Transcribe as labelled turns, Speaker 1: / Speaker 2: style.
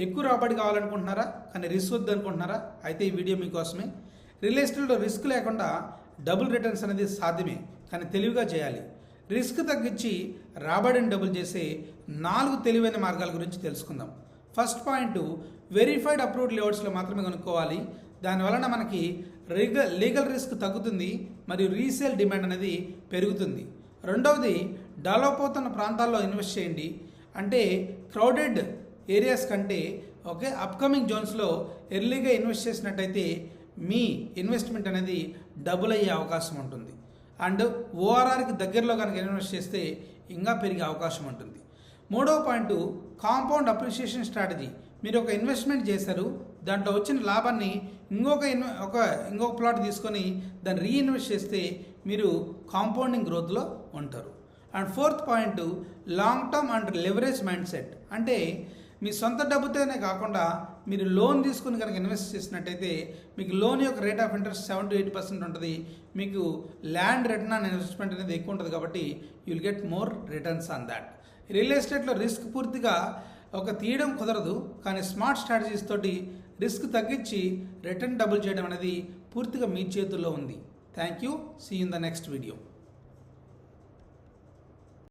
Speaker 1: ఎక్కువ రాబడి కావాలనుకుంటున్నారా? కానీ రిస్క్ వద్దు అనుకుంటున్నారా? అయితే ఈ వీడియో మీకోసమే. రియల్ ఎస్టేట్లో రిస్క్ లేకుండా డబుల్ రిటర్న్స్ అనేది సాధ్యమే. కానీ తెలివిగా చేయాలి. రిస్క్ తగ్గించి రాబడిని డబుల్ చేసే నాలుగు తెలివైన మార్గాల గురించి తెలుసుకుందాం. ఫస్ట్ పాయింట్ వెరిఫైడ్ అప్రూవ్డ్ లేఅవుట్స్లో మాత్రమే కొనుక్కోవాలి. దానివలన మనకి లీగల్ లీగల్ రిస్క్ తగ్గుతుంది మరియు రీసేల్ డిమాండ్ అనేది పెరుగుతుంది. రెండవది డెవలప్ అవుతున్న ప్రాంతాల్లో ఇన్వెస్ట్ చేయండి. అంటే క్రౌడెడ్ ఏరియాస్ కంటే ఓకే అప్కమింగ్ జోన్స్లో ఎర్లీగా ఇన్వెస్ట్ చేసినట్టయితే మీ ఇన్వెస్ట్మెంట్ అనేది డబుల్ అయ్యే అవకాశం ఉంటుంది. అండ్ ఓఆర్ఆర్కి దగ్గరలో కనుక ఇన్వెస్ట్ చేస్తే ఇంకా పెరిగే అవకాశం ఉంటుంది. మూడవ పాయింట్ కాంపౌండ్ అప్రిషియేషన్ స్ట్రాటజీ మీరు ఒక ఇన్వెస్ట్మెంట్ చేశారు దాంట్లో వచ్చిన లాభాన్ని ఇంకొక ఇన్వె ఒక ఇంకొక ప్లాట్ తీసుకొని దాన్ని రీఇన్వెస్ట్ చేస్తే మీరు కాంపౌండింగ్ గ్రోత్లో ఉంటారు. And fourth point long term and leverage mindset అంటే మీ సొంత డబ్బుతోనే కాకుండా మీరు లోన్ తీసుకుని కనుక ఇన్వెస్ట్ చేసినట్టయితే మీకు లోన్ యొక్క rate of interest seven to eight percent ఉంటుంది. మీకు ల్యాండ్ రిటర్న్ ఆన్ ఇన్వెస్ట్మెంట్ అనేది ఎక్కువ ఉంటుంది కాబట్టి you will get more returns on that real ఎస్టేట్లో రిస్క్ పూర్తిగా ఒక తీయడం కుదరదు. కానీ స్మార్ట్ స్ట్రాటజీస్ తోటి రిస్క్ తగ్గించి రిటర్న్ డబుల్ చేయడం అనేది పూర్తిగా మీ చేతుల్లో ఉంది. Thank you see in the next video